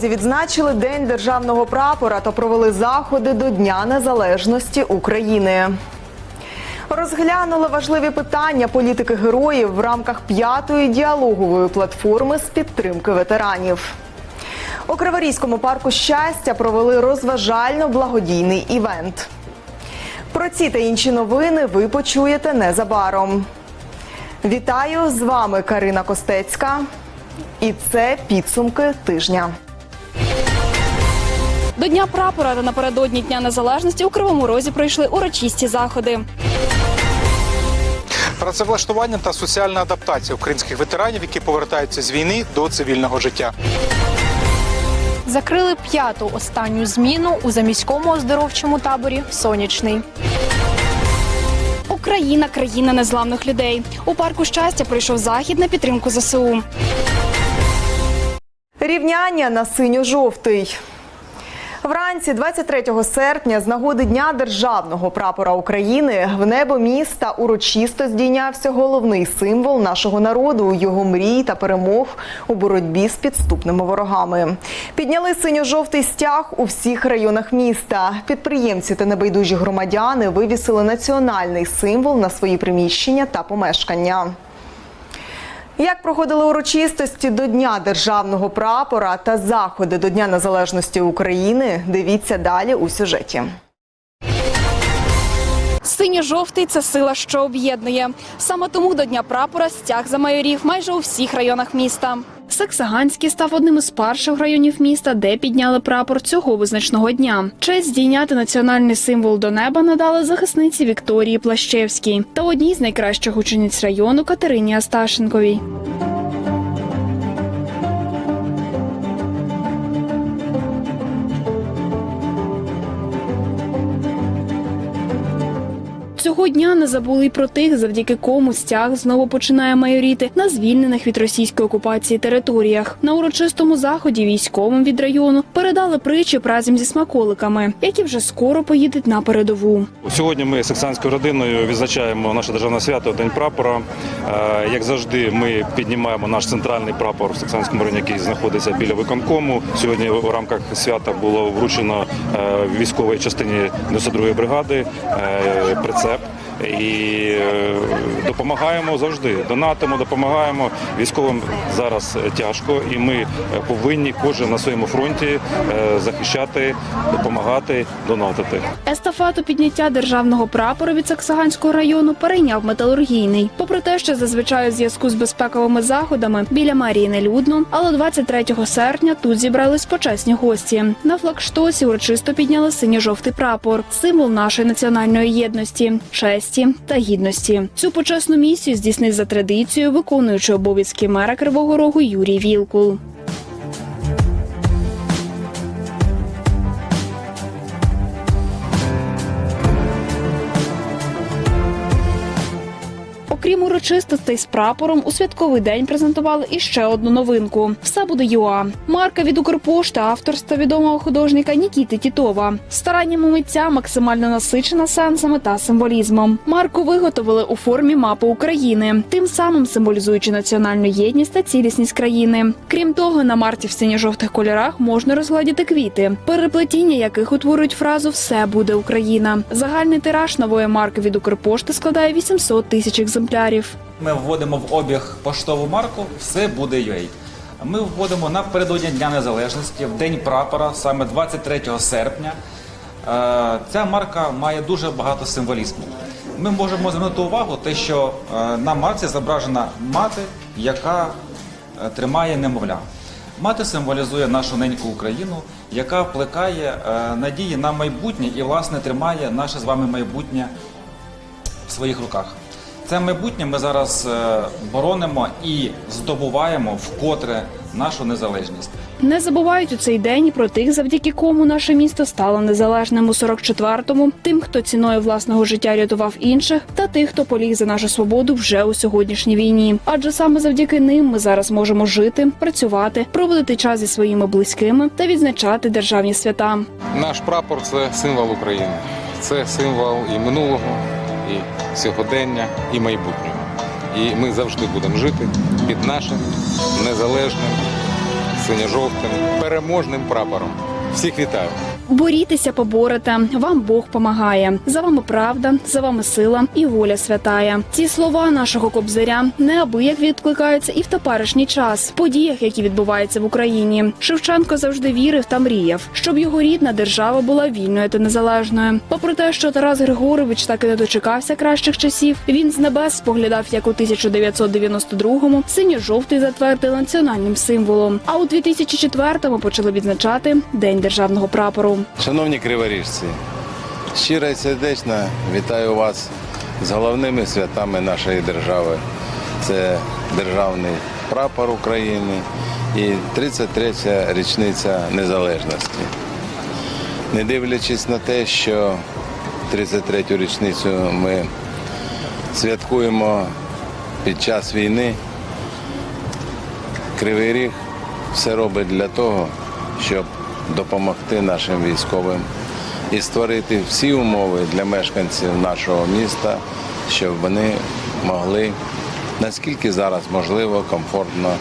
У відзначили День державного прапора та провели заходи до Дня Незалежності України. Розглянули важливі питання політики героїв в рамках п'ятої діалогової платформи з підтримки ветеранів. У Криворізькому парку щастя провели розважально-благодійний івент. Про ці та інші новини ви почуєте незабаром. Вітаю з вами Карина Костецька. І це підсумки тижня. До Дня прапора та напередодні Дня Незалежності у Кривому Розі пройшли урочисті заходи. Працевлаштування та соціальна адаптація українських ветеранів, які повертаються з війни до цивільного життя. Закрили п'яту останню зміну у заміському оздоровчому таборі Сонячний. Україна країна незламних людей. У парку щастя пройшов захід на підтримку ЗСУ. Рівняння на синьо-жовтий. Вранці 23 серпня з нагоди Дня державного прапора України в небо міста урочисто здійнявся головний символ нашого народу, його мрій та перемог у боротьбі з підступними ворогами. Підняли синьо-жовтий стяг у всіх районах міста. Підприємці та небайдужі громадяни вивісили національний символ на свої приміщення та помешкання. Як проходили урочистості до Дня державного прапора та заходи до Дня Незалежності України, дивіться далі у сюжеті. Синьо-жовтий це сила, що об'єднує. Саме тому до Дня прапора стяг замайорів майже у всіх районах міста. Саксаганський став одним із перших районів міста, де підняли прапор цього визначного дня. Честь здійняти національний символ до неба надали захисниці Вікторії Плащевській та одній з найкращих учениць району Катерині Асташенковій. Цього дня не забули й про тих, завдяки кому стяг знову починає майоріти на звільнених від російської окупації територіях. На урочистому заході військовим від району передали притчі разом зі смаколиками, які вже скоро поїдуть на передову. Сьогодні ми з Оксанською родиною відзначаємо наше державне свято День прапора. Е, Як завжди, ми піднімаємо наш центральний прапор в Саксанському районі, який знаходиться біля виконкому. Сьогодні у рамках свята було вручено е, військовій частині 92-ї бригади е, прицеп. І е, допомагаємо завжди. Донатимо, допомагаємо військовим зараз тяжко, і ми повинні кожен на своєму фронті е, захищати, допомагати, донатити. Естафету підняття державного прапора від Саксаганського району перейняв металургійний. Попри те, що зазвичай у зв'язку з безпековими заходами біля мерії нелюдно, але 23 серпня тут зібрались почесні гості. На флагштосі урочисто підняли синьо-жовтий прапор, символ нашої національної єдності, честі та гідності. Цю почесну місію здійснив за традицією виконуючий обов'язки мера Кривого Рогу Юрій Вілкул. Окрім урочистостей з прапором, у святковий день презентували іще одну новинку. Все буде ЮА. Марка від Укрпошти авторства відомого художника Нікіти Тітова. Стараннями митця максимально насичена сенсами та символізмом. Марку виготовили у формі мапи України, тим самим символізуючи національну єдність та цілісність країни. Крім того, на марці в синьо-жовтих кольорах можна розгладіти квіти, переплетіння яких утворюють фразу Все буде Україна. Загальний тираж нової марки від Укрпошти складає 800 тисяч екземплярів. Ми вводимо в обіг поштову марку Все буде UA. Ми вводимо напередодні Дня Незалежності, в День прапора, саме 23 серпня. Е, Ця марка має дуже багато символізму. Ми можемо звернути увагу, те, що е, на марці зображена мати, яка е, тримає немовля. Мати символізує нашу неньку Україну, яка плекає надії на майбутнє і, власне, тримає наше з вами майбутнє в своїх руках. Це майбутнє ми зараз е, боронимо і здобуваємо вкотре нашу незалежність. Не забувають у цей день про тих, завдяки кому наше місто стало незалежним у 44-му, тим, хто ціною власного життя рятував інших, та тих, хто поліг за нашу свободу вже у сьогоднішній війні. Адже саме завдяки ним ми зараз можемо жити, працювати, проводити час зі своїми близькими та відзначати державні свята. Наш прапор це символ України. Це символ і минулого, і сьогодення, і майбутнього. І ми завжди будемо жити під нашим незалежним синьо-жовтим, переможним прапором. Всіх вітаю! Борітеся, поборете. Вам Бог помагає. За вами правда, за вами сила і воля святая. Ці слова нашого кобзаря неабияк відкликаються і в теперішній час, в подіях, які відбуваються в Україні. Шевченко завжди вірив та мріяв, щоб його рідна держава була вільною та незалежною. Попри те, що Тарас Григорович так і не дочекався кращих часів, він з небес споглядав, як у 1992-му синьо-жовтий затвердили національним символом. А у 2004-му почали відзначати День державного прапору. Шановні криворіжці, щиро і сердечно вітаю вас з головними святами нашої держави. Це державний прапор України і 33-я річниця незалежності. Не дивлячись на те, що 33-ю річницю ми святкуємо під час війни, Кривий Ріг все робить для того, щоб допомогти нашим військовим і створити всі умови для мешканців нашого міста, щоб вони могли наскільки зараз можливо комфортно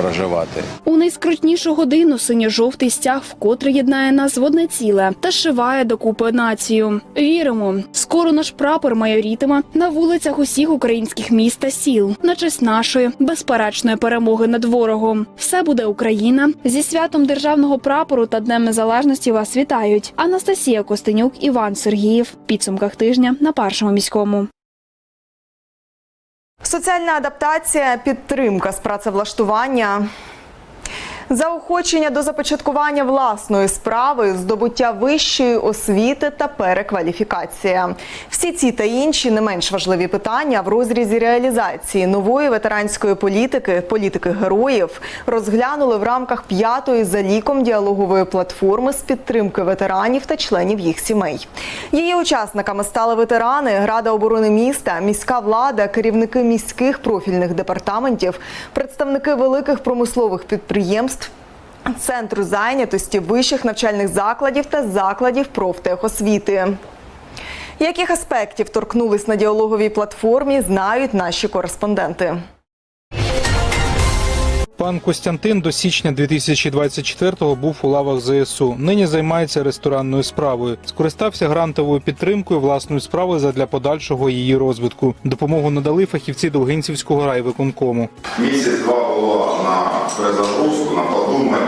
проживати. У найскрутнішу годину синьо-жовтий стяг вкотре єднає нас в одне ціле та шиває докупи націю. Віримо, скоро наш прапор майорітиме на вулицях усіх українських міст та сіл на честь нашої безперечної перемоги над ворогом. Все буде Україна зі святом державного прапору та Днем Незалежності вас вітають. Анастасія Костенюк, Іван Сергіїв. Підсумках тижня на першому міському. Соціальна адаптація, підтримка з працевлаштування. Заохочення до започаткування власної справи, здобуття вищої освіти та перекваліфікація. Всі ці та інші не менш важливі питання в розрізі реалізації нової ветеранської політики, політики героїв, розглянули в рамках п'ятої за ліком діалогової платформи з підтримки ветеранів та членів їх сімей. Її учасниками стали ветерани, Рада оборони міста, міська влада, керівники міських профільних департаментів, представники великих промислових підприємств. Центру зайнятості вищих навчальних закладів та закладів профтехосвіти. Яких аспектів торкнулись на діалоговій платформі, знають наші кореспонденти. Пан Костянтин до січня 2024-го був у лавах ЗСУ. Нині займається ресторанною справою. Скористався грантовою підтримкою власної справи задля подальшого її розвитку. Допомогу надали фахівці Довгинцівського райвиконкому. Місяць-два було на перезагрузку, на подумати,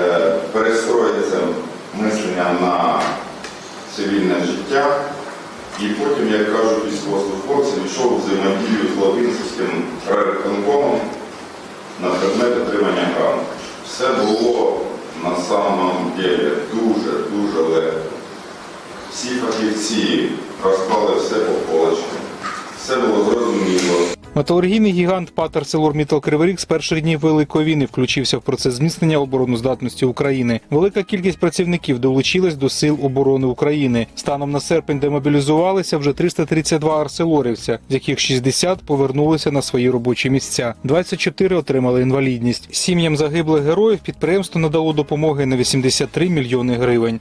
е, перестроїтися мисленням на цивільне життя. І потім, як кажуть військовослужбовці, пішов у взаємодію з Лавинським райвиконкомом на предмет отримання гранту. Все було на самом деле дуже-дуже легко. Всі фахівці розклали все по полочкам. Все було зрозуміло. Металургійний гігант Патер Селормітал Кривий Ріг з перших днів Великої війни включився в процес зміцнення обороноздатності України. Велика кількість працівників долучилась до сил оборони України. Станом на серпень демобілізувалися вже 332 арселорівця, з яких 60 повернулися на свої робочі місця. 24 отримали інвалідність. Сім'ям загиблих героїв підприємство надало допомоги на 83 мільйони гривень.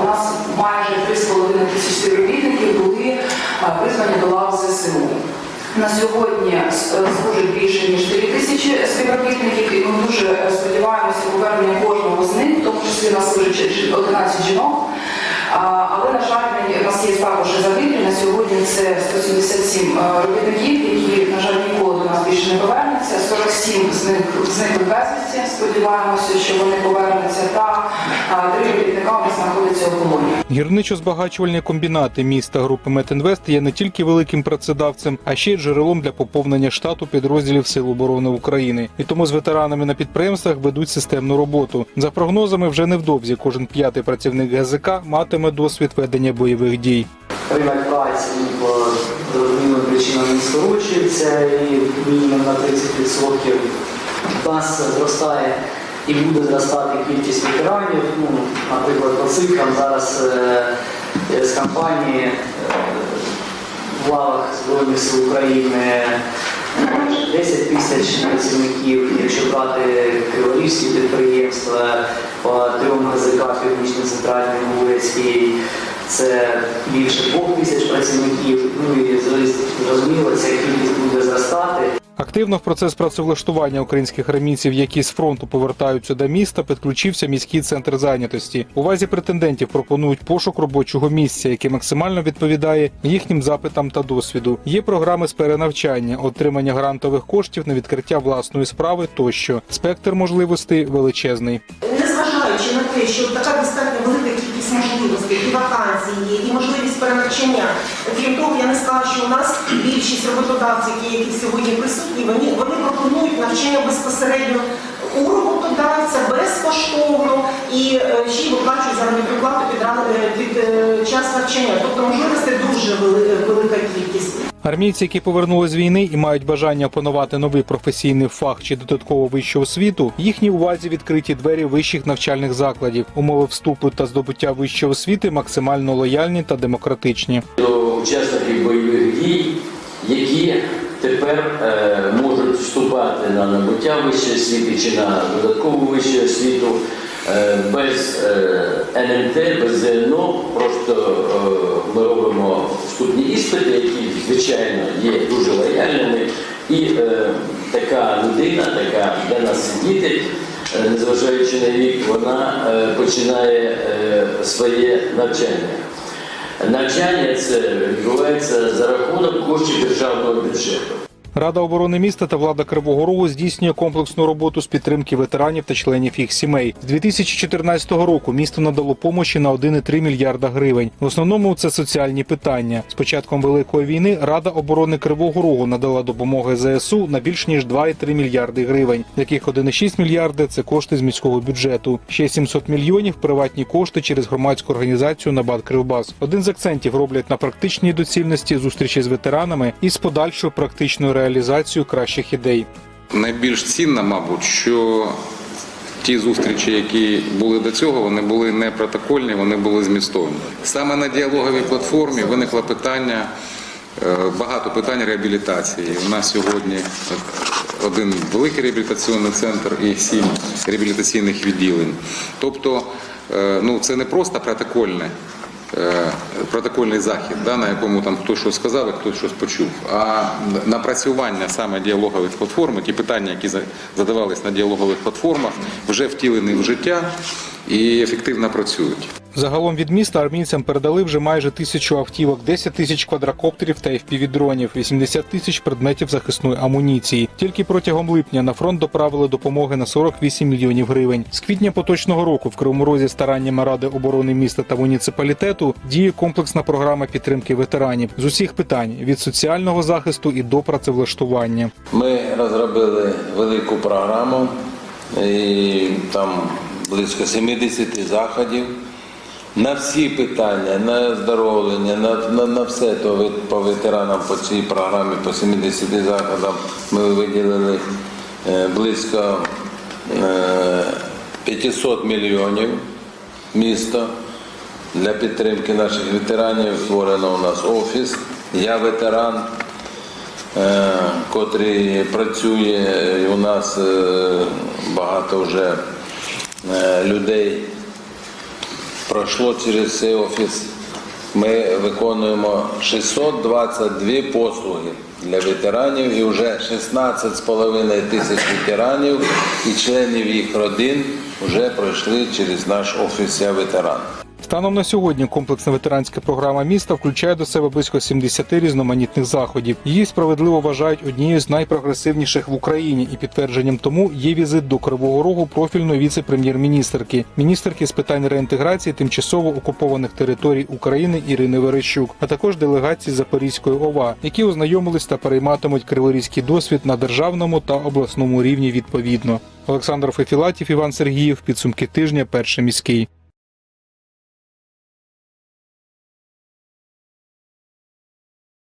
у нас майже 3,5 тисячі ЗСУ. На сьогодні служить більше ніж 3 тисячі співробітників, і ми дуже е, сподіваємося повернення кожного з них, в тому числі нас служить 11 жінок. Але, на жаль, у нас є також загиблі. На сьогодні це 177 е, робітників, які, на жаль, ніколи до нас більше не повернуться. 47 з них зникли безвісті. Сподіваємося, що вони повернуться. Та три робітника у нас знаходяться у полоні. Гірничо-збагачувальні комбінати міста групи Метінвест є не тільки великим працедавцем, а ще й джерелом для поповнення штату підрозділів Сил оборони України. І тому з ветеранами на підприємствах ведуть системну роботу. За прогнозами, вже невдовзі кожен п'ятий працівник ГЗК матиме досвід ведення бойових дій. ринок праці по зрозумілим причинам не скорочується і мінімум на 30% у нас зростає і буде зростати кількість ветеранів. Ну, наприклад, по цифрам зараз е, е, з компанії е, в лавах Збройних сил України 10 тисяч працівників, якщо брати криворізькі підприємства по трьом ГЗК Північно-Центральний Урецький, Це більше двох тисяч працівників. Ну і зрозуміло, ця кількість буде зростати. Активно в процес працевлаштування українських армійців, які з фронту повертаються до міста, підключився міський центр зайнятості. У вазі претендентів пропонують пошук робочого місця, яке максимально відповідає їхнім запитам та досвіду. Є програми з перенавчання, отримання грантових коштів на відкриття власної справи тощо. Спектр можливостей величезний. Незважаючи на те, що така достатньо велика кількість можливостей, і вакансій є, і можливість перевчення. Крім того, я не скажу, що у нас більшість роботодавців, які, які сьогодні присутні, вони, вони пропонують навчання безпосередньо у роботодавця безкоштовно і е, ще й виплачують заробітну плату під, е, під е, час навчання. Тобто можливостей дуже велика кількість. Армійці, які повернули з війни і мають бажання опанувати новий професійний фах чи додатково вищу освіту, їхній увазі відкриті двері вищих навчальних закладів. Умови вступу та здобуття вищої освіти максимально лояльні та демократичні. до учасників бойових дій, які тепер е, можуть вступати на набуття вищої освіти чи на додаткову вищу освіту е, без е, НМТ, без ЗНО. Просто е, ми робимо вступні іспити, які звичайно є дуже лояльними. І е, така людина, така для нас сидіти, е, незважаючи на вік, вона е, починає е, своє навчання. Навчання це відбувається за рахунок коштів державного бюджету. Рада оборони міста та влада Кривого Рогу здійснює комплексну роботу з підтримки ветеранів та членів їх сімей. З 2014 року місто надало помощі на 1,3 мільярда гривень. В основному це соціальні питання. З початком великої війни Рада оборони Кривого Рогу надала допомоги ЗСУ на більш ніж 2,3 мільярди гривень, з яких 1,6 мільярди це кошти з міського бюджету. Ще 700 мільйонів приватні кошти через громадську організацію Набат Кривбас. Один з акцентів роблять на практичній доцільності зустрічі з ветеранами і з подальшою практичною реалізацією кращих ідей. Найбільш цінно, мабуть, що ті зустрічі, які були до цього, вони були не протокольні, вони були змістовні. Саме на діалоговій платформі виникло питання, е, багато питань реабілітації. У нас сьогодні один великий реабілітаційний центр і сім реабілітаційних відділень. Тобто, е, ну це не просто протокольне. Е, Протокольний захід, да, на якому там хтось щось сказав, і хтось щось почув. А напрацювання саме діалогових платформ, ті питання, які за- задавались на діалогових платформах, вже втілені в життя і ефективно працюють. Загалом від міста армійцям передали вже майже тисячу автівок, 10 тисяч квадрокоптерів та FPV-дронів, 80 тисяч предметів захисної амуніції. Тільки протягом липня на фронт доправили допомоги на 48 мільйонів гривень. З квітня поточного року в Кривому Розі стараннями Ради оборони міста та муніципалітету діє комплексна програма підтримки ветеранів з усіх питань від соціального захисту і до працевлаштування. Ми розробили велику програму, і там близько 70 заходів. На всі питання, на оздоровлення, на, на, на все то по ветеранам по цій програмі, по 70 заходам ми виділили е, близько е, 500 мільйонів місто для підтримки наших ветеранів. Створено у нас офіс. Я ветеран, е, котрий працює. У нас е, багато вже е, людей пройшло через цей офіс. Ми виконуємо 622 послуги для ветеранів і вже 16,5 тисяч ветеранів і членів їх родин вже пройшли через наш офіс «Я ветеран». Станом на сьогодні комплексна ветеранська програма міста включає до себе близько 70 різноманітних заходів. Її справедливо вважають однією з найпрогресивніших в Україні, і підтвердженням тому є візит до Кривого Рогу профільної віце-прем'єр-міністерки, міністерки з питань реінтеграції тимчасово окупованих територій України Ірини Верещук, а також делегації Запорізької ОВА, які ознайомились та перейматимуть криворізький досвід на державному та обласному рівні відповідно. Олександр Фефілатів, Іван Сергіїв. Підсумки тижня. Перший міський.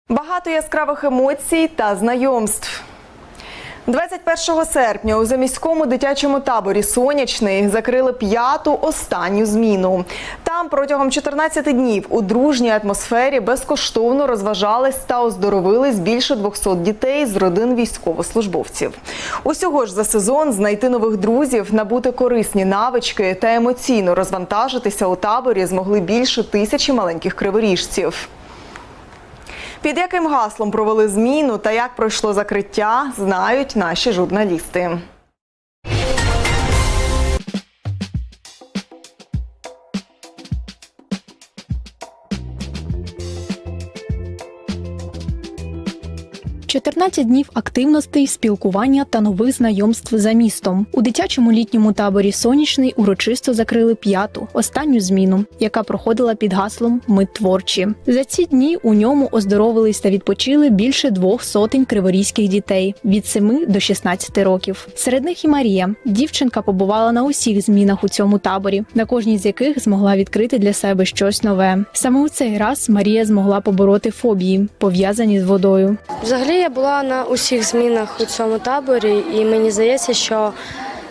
Багато яскравих емоцій та знайомств. 21 серпня у заміському дитячому таборі Сонячний закрили п'яту останню зміну. Там протягом 14 днів у дружній атмосфері безкоштовно розважались та оздоровились більше 200 дітей з родин військовослужбовців. Усього ж за сезон знайти нових друзів, набути корисні навички та емоційно розвантажитися у таборі змогли більше тисячі маленьких криворіжців. Під яким гаслом провели зміну та як пройшло закриття, знають наші журналісти. – 14 днів активностей, спілкування та нових знайомств за містом. У дитячому літньому таборі Сонячний урочисто закрили п'яту, останню зміну, яка проходила під гаслом Ми творчі. За ці дні у ньому оздоровились та відпочили більше двох сотень криворізьких дітей від 7 до 16 років. Серед них і Марія. Дівчинка побувала на усіх змінах у цьому таборі, на кожній з яких змогла відкрити для себе щось нове. Саме у цей раз Марія змогла побороти фобії, пов'язані з водою. Взагалі я була на усіх змінах у цьому таборі, і мені здається, що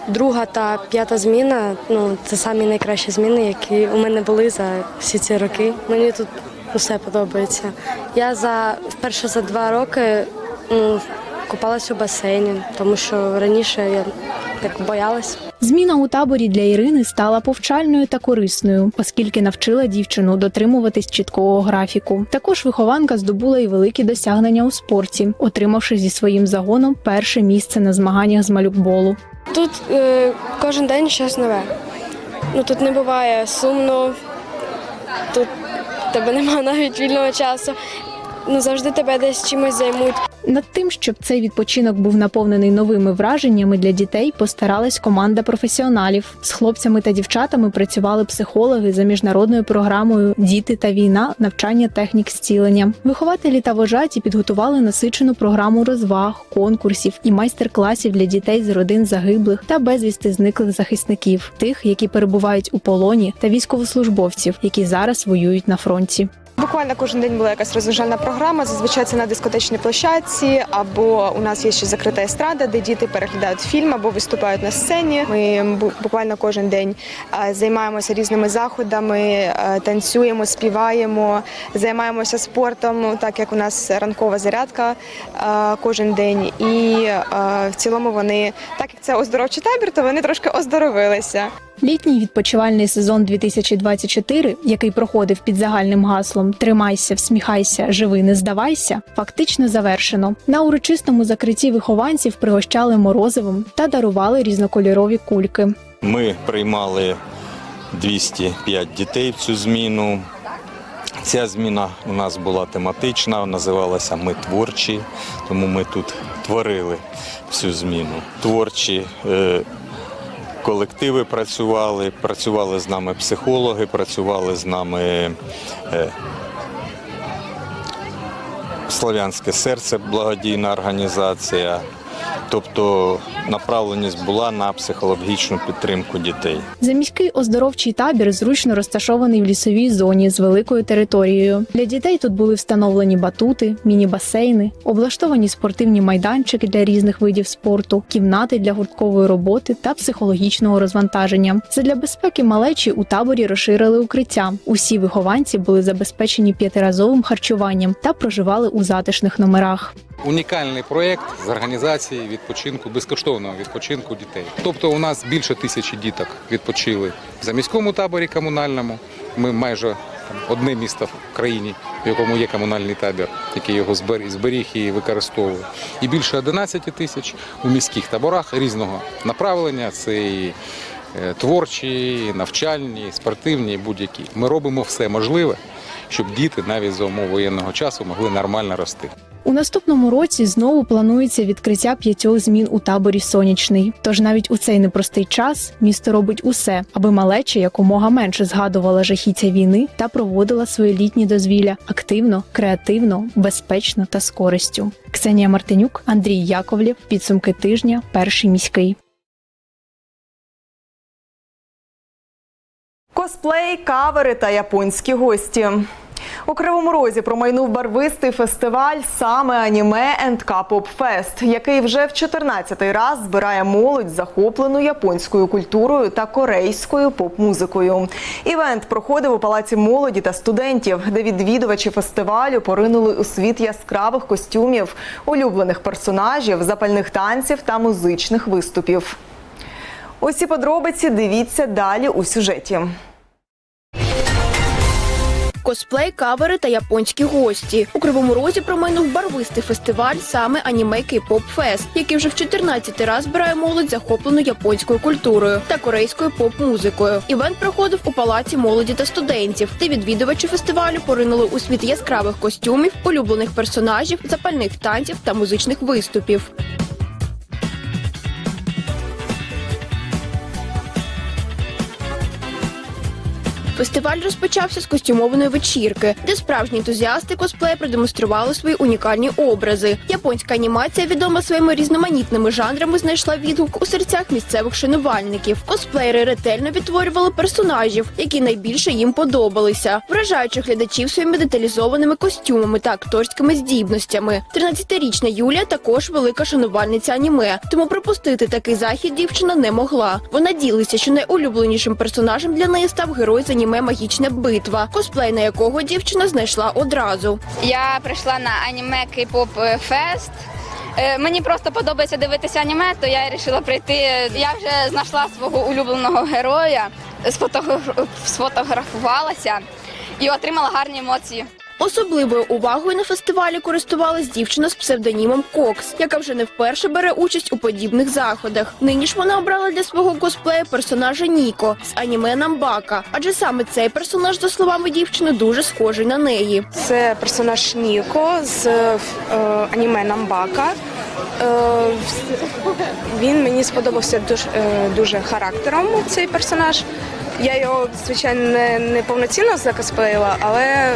друга та п'ята зміна ну це самі найкращі зміни, які у мене були за всі ці роки. Мені тут усе подобається. Я за вперше за два роки ну, купалась у басейні, тому що раніше я так боялась. Зміна у таборі для Ірини стала повчальною та корисною, оскільки навчила дівчину дотримуватись чіткого графіку. Також вихованка здобула і великі досягнення у спорті, отримавши зі своїм загоном перше місце на змаганнях з малюкболу. Тут е, кожен день щось нове. Ну тут не буває сумно, тут тебе немає навіть вільного часу. Ну завжди тебе десь чимось займуть. Над тим, щоб цей відпочинок був наповнений новими враженнями для дітей, постаралась команда професіоналів. З хлопцями та дівчатами працювали психологи за міжнародною програмою Діти та війна, навчання технік зцілення. Вихователі та вожаті підготували насичену програму розваг, конкурсів і майстер-класів для дітей з родин загиблих та безвісти зниклих захисників, тих, які перебувають у полоні, та військовослужбовців, які зараз воюють на фронті. Буквально кожен день була якась розважальна програма. Зазвичай це на дискотечній площадці, або у нас є ще закрита естрада, де діти переглядають фільм або виступають на сцені. Ми буквально кожен день займаємося різними заходами, танцюємо, співаємо, займаємося спортом, ну, так як у нас ранкова зарядка кожен день. І в цілому вони, так як це оздоровчий табір, то вони трошки оздоровилися. Літній відпочивальний сезон 2024, який проходив під загальним гаслом Тримайся, всміхайся, живи, не здавайся, фактично завершено. На урочистому закритті вихованців пригощали морозивом та дарували різнокольорові кульки. Ми приймали 205 дітей в цю зміну. Ця зміна у нас була тематична, називалася Ми творчі, тому ми тут творили всю зміну. Творчі е, колективи працювали, працювали з нами психологи, працювали з нами е, Слов'янське серце, благодійна організація. Тобто направленість була на психологічну підтримку дітей. Заміський оздоровчий табір зручно розташований в лісовій зоні з великою територією. Для дітей тут були встановлені батути, міні-басейни, облаштовані спортивні майданчики для різних видів спорту, кімнати для гурткової роботи та психологічного розвантаження. Задля безпеки малечі у таборі розширили укриття. Усі вихованці були забезпечені п'ятиразовим харчуванням та проживали у затишних номерах. Унікальний проєкт з організації відпочинку, безкоштовного відпочинку дітей. Тобто у нас більше тисячі діток відпочили в заміському таборі комунальному. Ми майже там, одне місто в країні, в якому є комунальний табір, який його збер- зберіг і використовує. І більше 11 тисяч у міських таборах різного направлення. Це і е, творчі, і навчальні, і спортивні, і будь-які. Ми робимо все можливе, щоб діти навіть за умов воєнного часу могли нормально рости. У наступному році знову планується відкриття п'ятьох змін у таборі Сонячний. Тож навіть у цей непростий час місто робить усе, аби малеча якомога менше згадувала жахіття війни та проводила своє літні дозвілля активно, креативно, безпечно та з користю. Ксенія Мартинюк, Андрій Яковлєв. Підсумки тижня. Перший міський. Косплей, кавери та японські гості. У Кривому Розі промайнув барвистий фестиваль саме аніме K-Pop Fest, який вже в 14-й раз збирає молодь захоплену японською культурою та корейською поп-музикою. Івент проходив у палаці молоді та студентів, де відвідувачі фестивалю поринули у світ яскравих костюмів, улюблених персонажів, запальних танців та музичних виступів. Усі подробиці дивіться далі у сюжеті. Косплей, кавери та японські гості у кривому розі промайнув барвистий фестиваль саме аніме K-Pop Fest, який вже в 14 раз збирає молодь захоплену японською культурою та корейською поп-музикою. Івент проходив у палаці молоді та студентів, де відвідувачі фестивалю поринули у світ яскравих костюмів, улюблених персонажів, запальних танців та музичних виступів. Фестиваль розпочався з костюмованої вечірки, де справжні ентузіасти косплею продемонстрували свої унікальні образи. Японська анімація, відома своїми різноманітними жанрами, знайшла відгук у серцях місцевих шанувальників. Косплеєри ретельно відтворювали персонажів, які найбільше їм подобалися, вражаючи глядачів своїми деталізованими костюмами та акторськими здібностями. 13-річна Юлія також велика шанувальниця аніме, тому пропустити такий захід дівчина не могла. Вона ділиться, що найулюбленішим персонажем для неї став герой з аніме Магічна битва, косплей на якого дівчина знайшла одразу. Я прийшла на аніме Кейпоп Фест. Fest. Е, Мені просто подобається дивитися аніме, то я вирішила прийти. Я вже знайшла свого улюбленого героя, сфотограф- сфотографувалася і отримала гарні емоції. Особливою увагою на фестивалі користувалась дівчина з псевдонімом Кокс, яка вже не вперше бере участь у подібних заходах. Нині ж вона обрала для свого косплею персонажа Ніко з аніме Намбака, адже саме цей персонаж, за словами дівчини, дуже схожий на неї. Це персонаж Ніко з е, аніме Намбака. Е, він мені сподобався дуже, е, дуже характером цей персонаж. Я його, звичайно, не, не повноцінно закосплеїла, але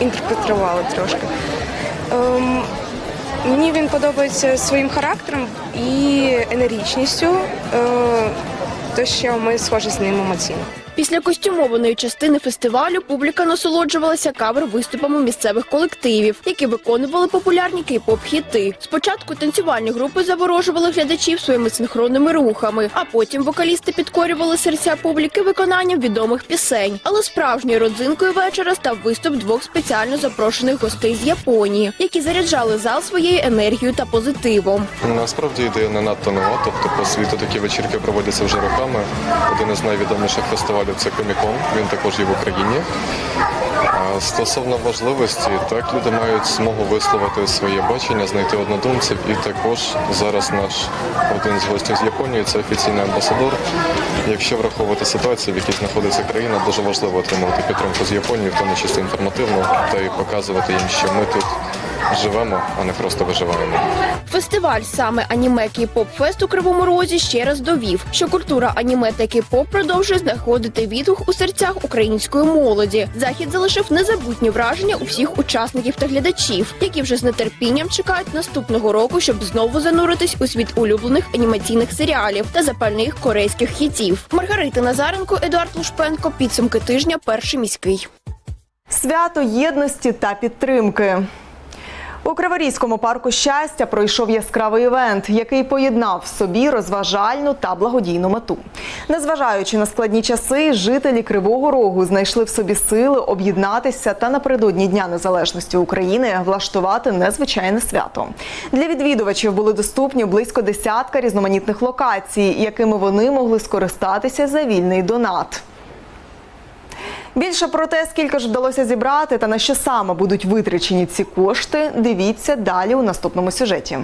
інтерпретувала трошки. Ем, мені він подобається своїм характером і енергічністю, е, то що ми схожі з ним емоційно. Після костюмованої частини фестивалю публіка насолоджувалася кавер-виступами місцевих колективів, які виконували популярні кей-поп хіти. Спочатку танцювальні групи заворожували глядачів своїми синхронними рухами, а потім вокалісти підкорювали серця публіки виконанням відомих пісень. Але справжньою родзинкою вечора став виступ двох спеціально запрошених гостей з Японії, які заряджали зал своєю енергією та позитивом. Насправді ідея не надто нова, тобто по світу такі вечірки проводяться вже роками. Один із найвідоміших фестивалів це Комікон, він також є в Україні. Стосовно важливості, так люди мають змогу висловити своє бачення, знайти однодумців, і також зараз наш один з гостів з Японії це офіційний амбасадор. Якщо враховувати ситуацію, в якій знаходиться країна, дуже важливо отримувати підтримку з Японії, в тому числі інформативну, та й показувати їм, що ми тут живемо, а не просто виживаємо. Фестиваль саме аніме Кей-поп Фест у Кривому Розі ще раз довів, що культура аніме та кей-поп продовжує знаходити відгук у серцях української молоді. Захід залишив незабутні враження у всіх учасників та глядачів, які вже з нетерпінням чекають наступного року, щоб знову зануритись у світ улюблених анімаційних серіалів та запальних корейських хітів. Маргарита Назаренко, Едуард Лушпенко. Підсумки тижня. Перший міський. Свято єдності та підтримки. У Криворізькому парку щастя пройшов яскравий івент, який поєднав в собі розважальну та благодійну мету. Незважаючи на складні часи, жителі Кривого Рогу знайшли в собі сили об'єднатися та напередодні Дня Незалежності України влаштувати незвичайне свято. Для відвідувачів були доступні близько десятка різноманітних локацій, якими вони могли скористатися за вільний донат. Більше про те, скільки ж вдалося зібрати та на що саме будуть витрачені ці кошти, дивіться далі у наступному сюжеті.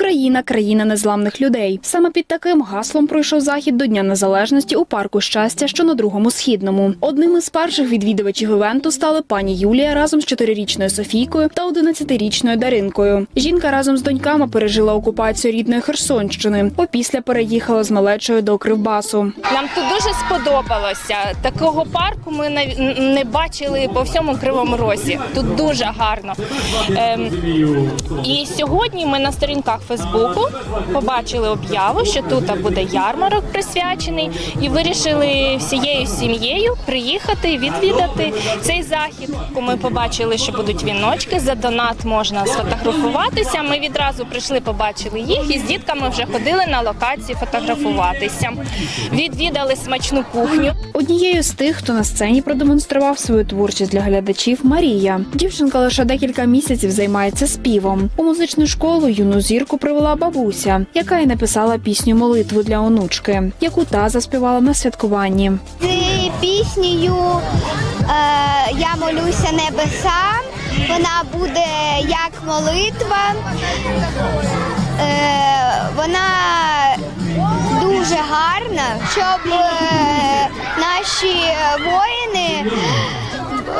Україна країна незламних людей. Саме під таким гаслом пройшов захід до Дня Незалежності у парку щастя, що на другому східному. Одним із перших відвідувачів івенту стали пані Юлія разом з чотирирічною Софійкою та одинадцятирічною Даринкою. Жінка разом з доньками пережила окупацію рідної Херсонщини. Опісля переїхала з малечою до Кривбасу. Нам тут дуже сподобалося. Такого парку ми не, не бачили по всьому кривому розі. Тут дуже гарно. Ем, і сьогодні ми на сторінках Фейсбуку, побачили об'яву, що тут буде ярмарок присвячений, і вирішили всією сім'єю приїхати відвідати цей захід. Ми побачили, що будуть віночки. За донат можна сфотографуватися. Ми відразу прийшли, побачили їх і з дітками вже ходили на локації фотографуватися. Відвідали смачну кухню. Однією з тих, хто на сцені продемонстрував свою творчість для глядачів, Марія. Дівчинка лише декілька місяців займається співом. У музичну школу юну зірку привела бабуся, яка й написала пісню молитву для онучки, яку та заспівала на святкуванні. Цією піснею е, я молюся небесам. Вона буде як молитва. Е, вона дуже гарна, щоб е, наші воїни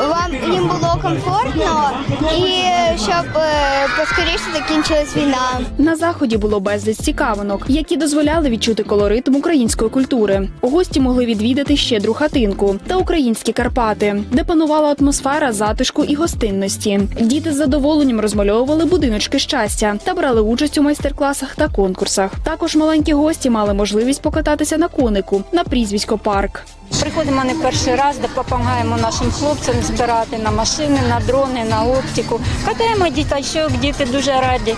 вам їм було комфортно і щоб е, поскоріше закінчилась війна. На заході було безліч цікавинок, які дозволяли відчути колоритм української культури. Гості могли відвідати щедру хатинку та українські Карпати, де панувала атмосфера затишку і гостинності. Діти з задоволенням розмальовували будиночки щастя та брали участь у майстер-класах та конкурсах. Також маленькі гості мали можливість покататися на конику на прізвисько парк. Приходимо не перший раз, допомагаємо нашим хлопцям збирати на машини, на дрони, на оптику. Катаємо діточок, діти дуже раді,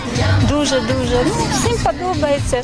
дуже дуже. Ну, всім подобається.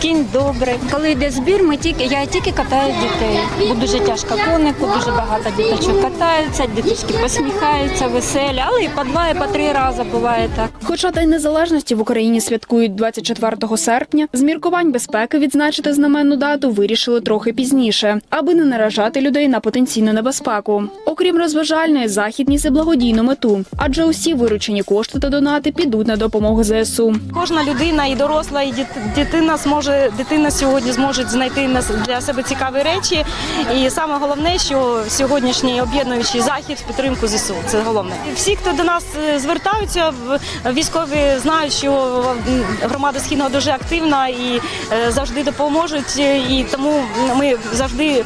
Кінь добрий. Коли йде збір, ми тільки я тільки катаю дітей. Бо дуже тяжко конику, дуже багато діточок катаються, діточки посміхаються, веселі, але і по два, і по три рази буває так. Хоча День незалежності в Україні святкують 24 серпня, з міркувань безпеки відзначити знаменну дату вирішили трохи пізніше, аби не наражати людей на потенційну небезпеку. Окрім розважальної, захід ніс і благодійну мету, адже усі виручені кошти та донати підуть на допомогу ЗСУ. Кожна людина, і доросла, і дитина зможе дитина сьогодні зможе знайти на для себе цікаві речі. І саме головне, що сьогоднішній об'єднуючий захід в підтримку ЗСУ. Це головне. Всі, хто до нас е, звертаються, військові знають, що громада східного дуже активна і е, завжди допоможуть. І тому ми завжди е,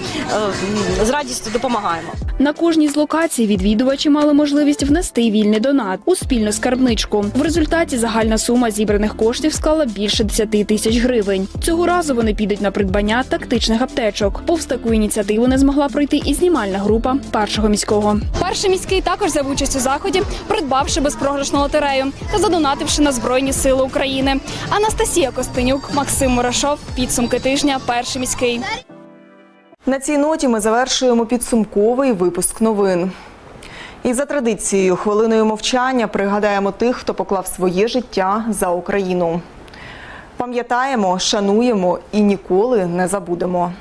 з радістю допомагаємо. На кожній з локацій відвідувачі мали можливість внести вільний донат у спільну скарбничку. В результаті загальна сума зібраних коштів склала більше 10 тисяч гривень. Цього разу вони підуть на придбання тактичних аптечок. Повз таку ініціативу не змогла пройти і знімальна група першого міського. Перший міський також взяв участь у заході, придбавши безпрограшну лотерею та задонативши на Збройні Сили України. Анастасія Костенюк, Максим Мурашов. Підсумки тижня. Перший міський. На цій ноті ми завершуємо підсумковий випуск новин. І за традицією хвилиною мовчання пригадаємо тих, хто поклав своє життя за Україну. Пам'ятаємо, шануємо і ніколи не забудемо.